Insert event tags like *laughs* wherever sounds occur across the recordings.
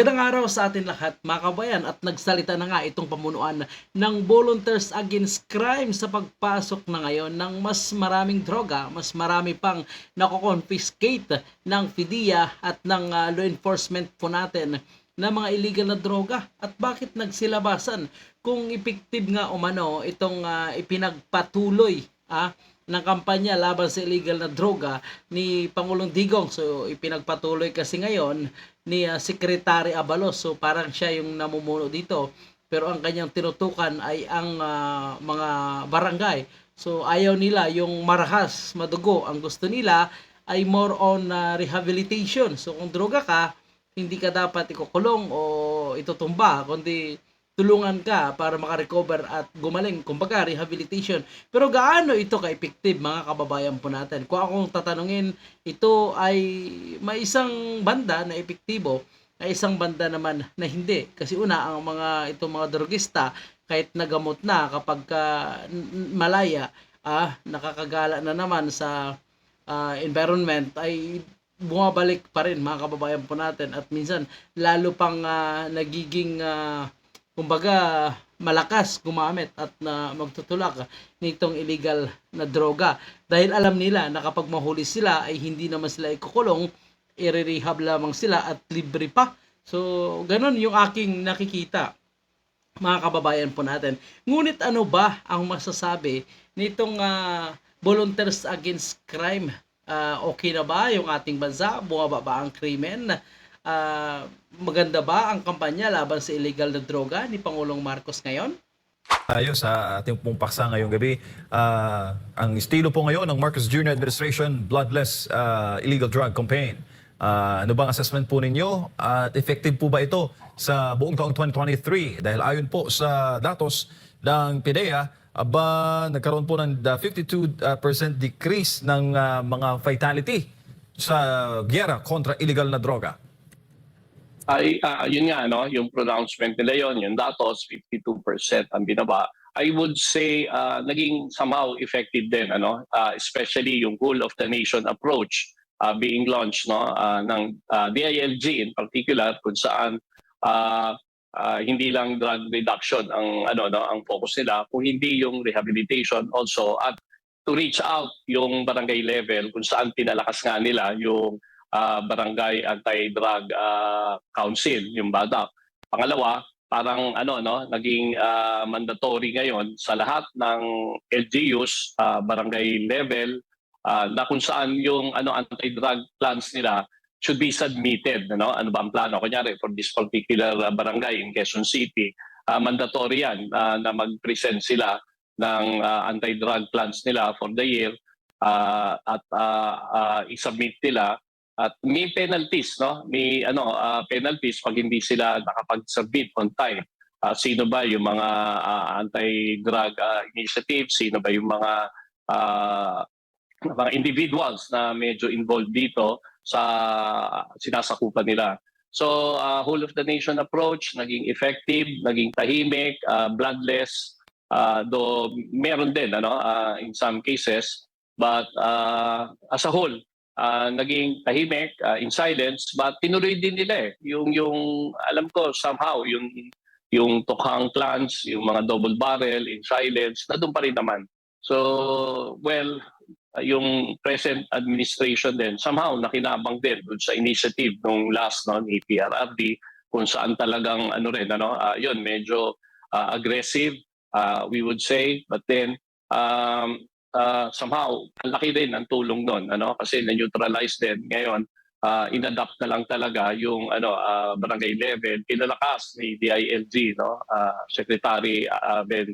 Magandang araw sa atin lahat mga kabayan. At nagsalita na nga itong pamunuan ng Volunteers Against Crime sa pagpasok na ngayon ng mas maraming droga, mas marami pang nakoconfiscate ng FIDIA at ng ah, law enforcement po natin na mga illegal na droga. At bakit nagsilabasan? Kung effective nga umano itong ah, ipinagpatuloy ah, ng kampanya laban sa illegal na droga ni Pangulong Digong. So ipinagpatuloy kasi ngayon ni ah, Secretary Abalos. So parang siya yung namumuno dito. Pero ang kanyang tinutukan ay ang ah, mga barangay. So ayaw nila yung marahas, madugo. Ang gusto nila ay more on ah, rehabilitation. So kung droga ka, hindi ka dapat ikukulong o itutumba, kundi tulungan ka para makarecover at gumaling, kumbaga rehabilitation. Pero gaano ito ka-effective mga kababayan po natin? Kung akong tatanungin, ito ay may isang banda na epektibo, ay isang banda naman na hindi. Kasi una, ang mga itong mga drogista, kahit nagamot na kapag ka, malaya, ah, nakakagala na naman sa ah, environment, ay bumabalik pa rin mga kababayan po natin at minsan lalo pang ah, nagiging ah, kumbaga malakas gumamit at na magtutulak nitong illegal na droga dahil alam nila na kapag mahuli sila ay hindi naman sila ikukulong i-rehab lamang sila at libre pa so ganun yung aking nakikita mga kababayan po natin. Ngunit ano ba ang masasabi nitong ah, Volunteers Against Crime? Ah, okay na ba yung ating bansa? Bumaba ba ang krimen? Ah, maganda ba ang kampanya laban sa illegal na droga ni Pangulong Marcos ngayon? Tayo sa ating pong paksa ngayong gabi. Ah, ang estilo po ngayon ng Marcos Jr. Administration, Bloodless ah, Illegal Drug Campaign. Ah, ano bang assessment po ninyo? At effective po ba ito sa buong taong 2023? Dahil ayon po sa datos ng PIDEA, aba, nagkaroon po ng ah, 52% decrease ng ah, mga fatality sa gyera kontra illegal na droga. Ay ah, yun nga no? Yung pronouncement nila yon yung datos 52% ang binaba. I would say ah, naging somehow effective din ano? Ah, especially yung whole of the nation approach ah, being launched no? Ah, ng ah, DILG in particular kung saan ah, ah, hindi lang drug reduction ang ano no? Ang focus nila kung hindi yung rehabilitation also at to reach out yung barangay level kung saan pinalakas nga nila yung ah, barangay anti-drug ah, council, yung BADAC. Pangalawa, parang ano no, naging ah, mandatory ngayon sa lahat ng LGUs, ah, barangay level ah, na kung saan yung ano anti-drug plans nila should be submitted ano ano ba ang plano kunyari for this particular ah, barangay in Quezon City ah, mandatory yan ah, na mag-present sila ng ah, anti-drug plans nila for the year ah, at ah, ah, i-submit nila at may penalties, no? May ano, ah, penalties pag hindi sila nakapag-submit on time. Ah, sino ba yung mga ah, anti-drug ah, initiatives? Sino ba yung mga ah, mga individuals na medyo involved dito sa sinasakupan nila? So, ah, whole of the nation approach, naging effective, naging tahimik, ah, bloodless, ah, though meron din ano, ah, in some cases, but ah, as a whole, ah, naging tahimik ah, in silence but tinuloy din nila eh. Yung yung alam ko somehow yung yung tukhang plans yung mga double barrel in silence na doon pa rin naman. So well ah, yung present administration din somehow nakinabang din doon sa initiative nung last no ni PRRD kung saan talagang ano rin ano ah, yun medyo ah, aggressive ah, we would say. But then um, uh, somehow laki din ang tulong doon ano? Kasi na-neutralize din. Ngayon uh, inadapt na lang talaga yung ano ah, barangay level. Pinalakas ni DILG no? Ah, Secretary ah, Ben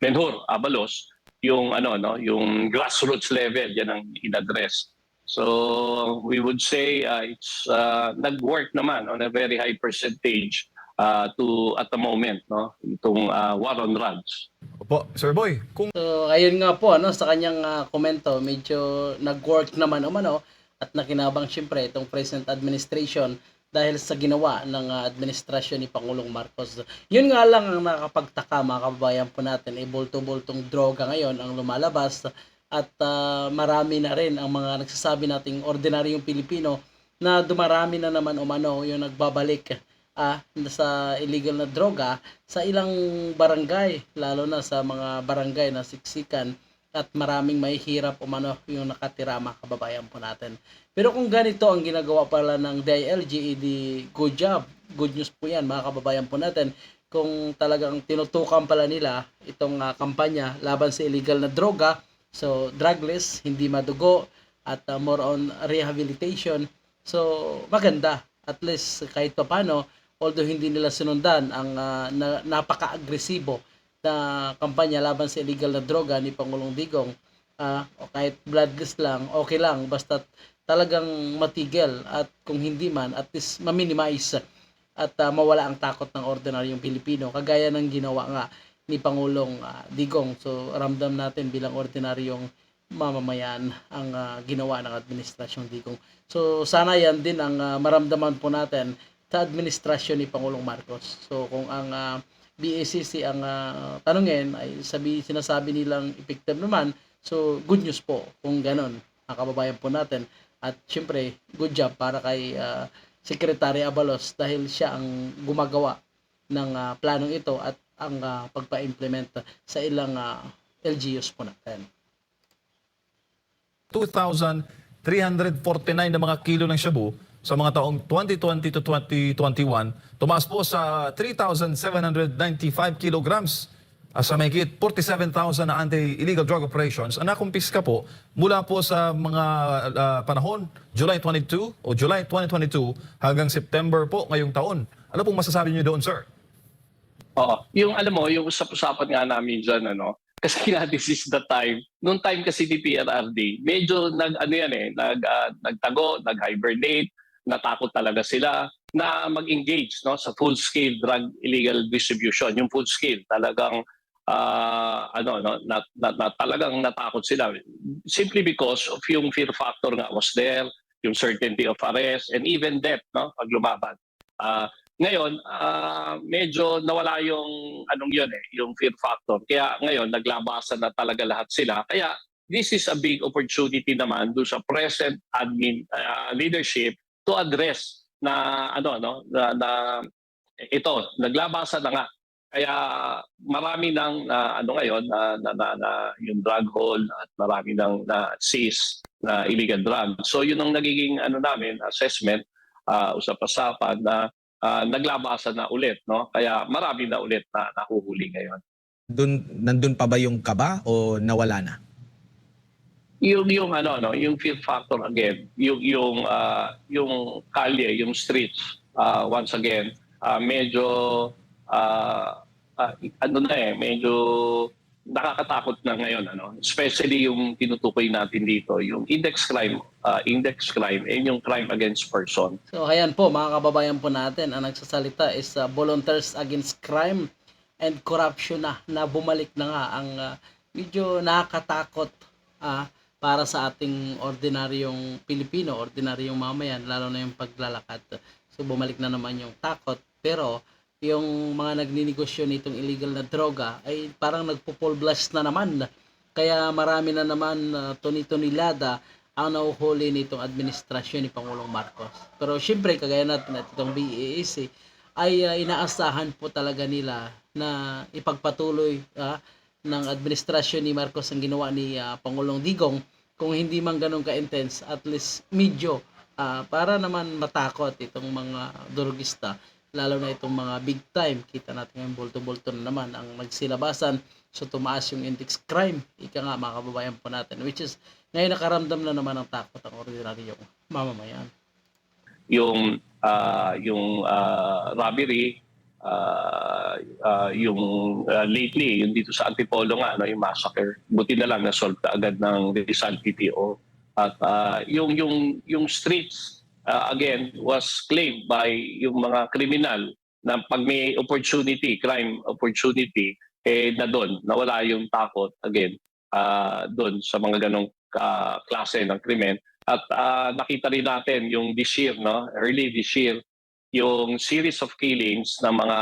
Benhur Abalos yung ano no? Yung grassroots level. Yan ang in-address. So we would say ah, it's ah, nag-work naman on a very high percentage ah, to at the moment no? Itong ah, war on drugs. Opo, Sir Boy, kung So ayun nga po ano sa kanyang ah, komento, medyo nag-work naman umano at nakinabang syempre itong present administration dahil sa ginawa ng ah, administrasyon ni Pangulong Marcos. Yun nga lang ang nakakapagtaka mga kababayan po natin, eh, bulto-bultong droga ngayon ang lumalabas at ah, marami na rin ang mga nagsasabi nating ordinaryong Pilipino na dumarami na naman umano yung nagbabalik ah, sa illegal na droga sa ilang barangay, lalo na sa mga barangay na siksikan at maraming mahihirap umano yung nakatira mga kababayan po natin. Pero kung ganito ang ginagawa pala ng DILG, edi good job. Good news po yan mga kababayan po natin. Kung talagang tinutukan pala nila itong ah, kampanya laban sa illegal na droga, so drugless, hindi madugo, at ah, more on rehabilitation. So maganda. At least kahit pa paano, although hindi nila sinundan ang ah, na, napaka-agresibo na kampanya laban sa illegal na droga ni Pangulong Digong, ah, o kahit bloodless lang, okay lang, basta talagang matigil at kung hindi man, at least ma-minimize at ah, mawala ang takot ng ordinaryong Pilipino, kagaya ng ginawa nga ni Pangulong ah, Digong. So ramdam natin bilang ordinaryong mamamayan ang ah, ginawa ng administrasyong Digong. So sana yan din ang ah, maramdaman po natin sa administrasyon ni Pangulong Marcos. So kung ang ah, BACC ang ah, tanungin ay sabi sinasabi nilang effective naman, so good news po kung ganon ang kababayan po natin. At syempre, good job para kay ah, Secretary Abalos dahil siya ang gumagawa ng ah, planong ito at ang ah, pagpa-implement sa ilang ah, LGUs po natin. 2,349 na mga kilo ng shabu sa mga taong 2020 to 2021, tumaas po sa 3,795 kilograms ah, sa mahigit 47,000 na anti-illegal drug operations ang nakumpiska po mula po sa mga ah, panahon July 22 o July 2022 hanggang September po ngayong taon. Ano pong masasabi niyo doon, sir? Oo. Yung alam mo, yung usap-usapan nga namin dyan, ano, *laughs* kasi nga this is the time. Noong time kasi ni PRRD, medyo nag, ano yan eh, nag, ah, nagtago, nag-hibernate, natakot talaga sila na mag-engage no, sa full-scale drug illegal distribution. Yung full-scale, talagang ah, ano no na, na, na- talagang natakot sila. Simply because of yung fear factor nga was there yung certainty of arrest and even death no pag lumaban. Ah, ngayon ah, medyo nawala yung anong yun eh yung fear factor. Kaya ngayon naglabasan na talaga lahat sila. Kaya this is a big opportunity naman do sa present admin ah, leadership to address na ano no na, na ito naglabasan na nga kaya marami nang na, ano ngayon na, na, na, na yung drug haul at marami nang na seize na illegal drug. So yun ang nagiging ano namin assessment uh, usap-usapan na ah, naglabasan na ulit no. Kaya marami na ulit na nahuhuli ngayon. Dun, nandun pa ba yung kaba o nawala na? Yung yung ano no, yung fear factor again, yung yung ah, yung kalye, yung streets ah, once again, ah, medyo ah, ah, ano na eh, medyo nakakatakot na ngayon ano, especially yung tinutukoy natin dito, yung index crime, ah, index crime and yung crime against person. So ayan po mga kababayan po natin, ang nagsasalita is uh, Volunteers Against Crime and Corruption na, na bumalik na nga ang uh, medyo nakakatakot ah, para sa ating ordinaryong Pilipino, ordinaryong mamayan, lalo na yung paglalakad. So bumalik na naman yung takot, pero yung mga nagninegosyo nitong illegal na droga ay parang nagpo-full blast na naman. Kaya marami na naman uh, tuni-tunilada ang nauhuli nitong administrasyon ni Pangulong Marcos. Pero syempre, kagaya natin at itong BAC, ay uh, inaasahan po talaga nila na ipagpatuloy ah, ng administrasyon ni Marcos ang ginawa ni ah, Pangulong Digong kung hindi man ganun ka-intense, at least medyo ah, para naman matakot itong mga durugista lalo na itong mga big time. Kita natin ngayon bulto-bulto na naman ang nagsilabasan. So tumaas yung index crime. Ika nga mga kababayan po natin. Which is ngayon nakaramdam na naman ng takot ang ordinaryong mamamayan. Yung ah, yung ah, robbery ah, ah, yung ah, lately yung dito sa Antipolo nga no yung massacre buti na lang na solve agad ng Rizal PTO at ah, yung yung yung streets ah, again was claimed by yung mga kriminal na pag may opportunity crime opportunity eh na doon nawala yung takot again ah, doon sa mga ganong ah, klase ng krimen. At ah, nakita rin natin yung this year no early this year yung series of killings ng mga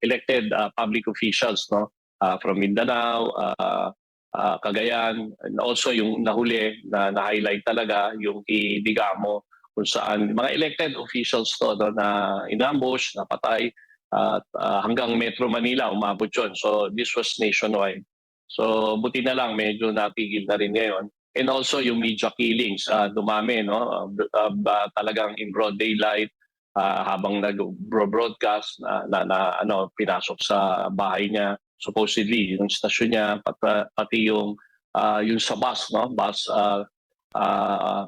elected uh, public officials no uh, from Mindanao, uh, uh, Cagayan, and also yung nahuli na na-highlight talaga yung kay Digamo kung saan mga elected officials to no, na inambush, napatay, at ah, hanggang Metro Manila umabot yun. So this was nationwide. So buti na lang medyo natigil na rin ngayon. And also yung media killings, ah, dumami, no? Ah, ba- talagang in broad daylight, ah, habang nag-broadcast na, na, na ano, pinasok sa bahay niya, supposedly yung stasyon niya, pat, pati yung ah, yung sa bus, no? Bus ah, ah,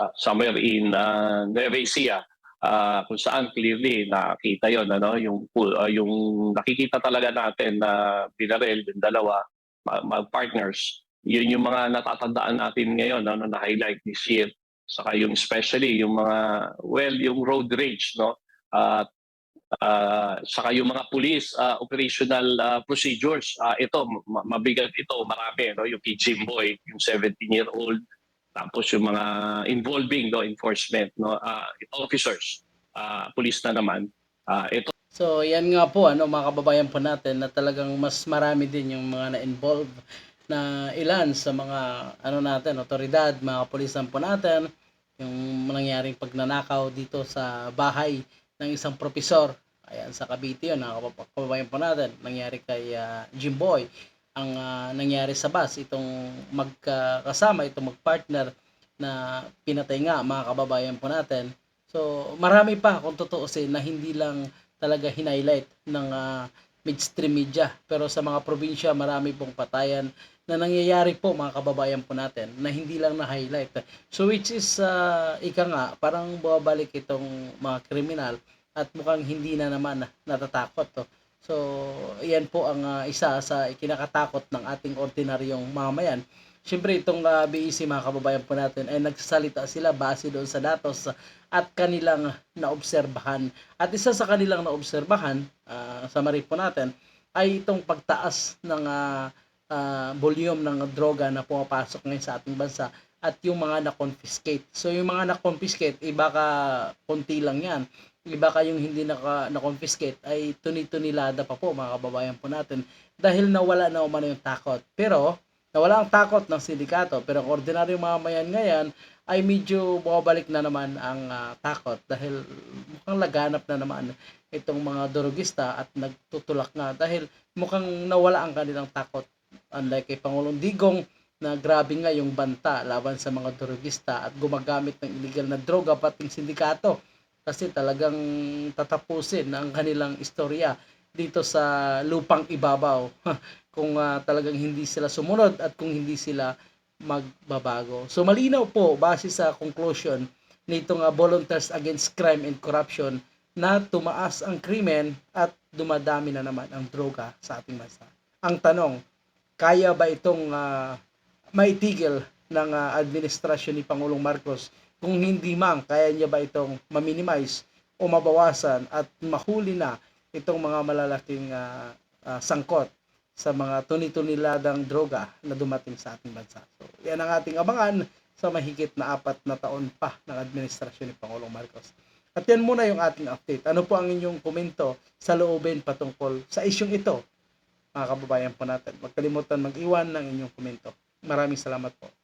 ah, somewhere in uh, Nueva Ecija, ah, kung saan clearly nakita yon ano? Yung ah, yung nakikita talaga natin na binarel yung dalawa ma- ma- partners yun yung mga natatandaan natin ngayon ano na highlight this year saka yung especially yung mga well yung road rage no? At ah, saka yung mga police ah, operational ah, procedures. Ah, ito ma- mabigat ito marami no? Yung kay Jimboy yung 17 year old tapos yung mga involving no enforcement no? Ah, officers. Ah, police na naman. Ah, ito. So, yan nga po, ano, mga kababayan po natin na talagang mas marami din yung mga na-involve na ilan sa mga, ano natin, otoridad, mga kapulisan po natin, yung nangyaring pagnanakaw dito sa bahay ng isang profesor. Ayan, sa Cavite yun, mga kabab- kababayan po natin, nangyari kay ah, Jimboy. Ang ah, nangyari sa bus, itong magkasama, itong magpartner na pinatay nga, mga kababayan po natin. So, marami pa kung tutuusin na hindi lang talaga hinighlight ng ah, mainstream media. Pero sa mga probinsya, marami pong patayan na nangyayari po mga kababayan po natin na hindi lang na-highlight. So which is, ah, ika nga, parang bumabalik itong mga kriminal at mukhang hindi na naman natatakot. To. So, yan po ang ah, isa sa ikinakatakot ng ating ordinaryong mamayan. Siyempre, itong uh, BEC mga kababayan po natin ay nagsasalita sila base doon sa datos at kanilang naobserbahan. At isa sa kanilang naobserbahan, ah, sa mari po natin, ay itong pagtaas ng ah, ah, volume ng droga na pumapasok ngayon sa ating bansa at yung mga na-confiscate. So yung mga na-confiscate, iba ka konti lang yan. Iba ka yung hindi naka, na-confiscate ay tuni-tunilada pa po mga kababayan po natin dahil nawala na umano yung takot. Pero nawala ang takot ng sindikato pero ang ordinaryong mamayan ngayon ay medyo bumabalik na naman ang ah, takot dahil mukhang laganap na naman itong mga dorogista at nagtutulak nga dahil mukhang nawala ang kanilang takot. Unlike kay Pangulong Digong na grabe nga yung banta laban sa mga dorogista at gumagamit ng illegal na droga pating sindikato. Kasi talagang tatapusin ang kanilang istorya dito sa lupang ibabaw *laughs* kung ah, talagang hindi sila sumunod at kung hindi sila magbabago. So malinaw po base sa conclusion nitong uh, Volunteers Against Crime and Corruption na tumaas ang krimen at dumadami na naman ang droga sa ating bansa. Ang tanong, kaya ba itong ah, maitigil ng ah, administrasyon ni Pangulong Marcos kung hindi man kaya niya ba itong ma-minimize o mabawasan at mahuli na itong mga malalaking ah, ah, sangkot sa mga tuni-tuniladang droga na dumating sa ating bansa. So, yan ang ating abangan sa mahigit na apat na taon pa ng administrasyon ni Pangulong Marcos. At yan muna yung ating update. Ano po ang inyong komento sa loobin patungkol sa isyong ito, mga kababayan po natin. Huwag kalimutan mag-iwan ng inyong komento. Maraming salamat po.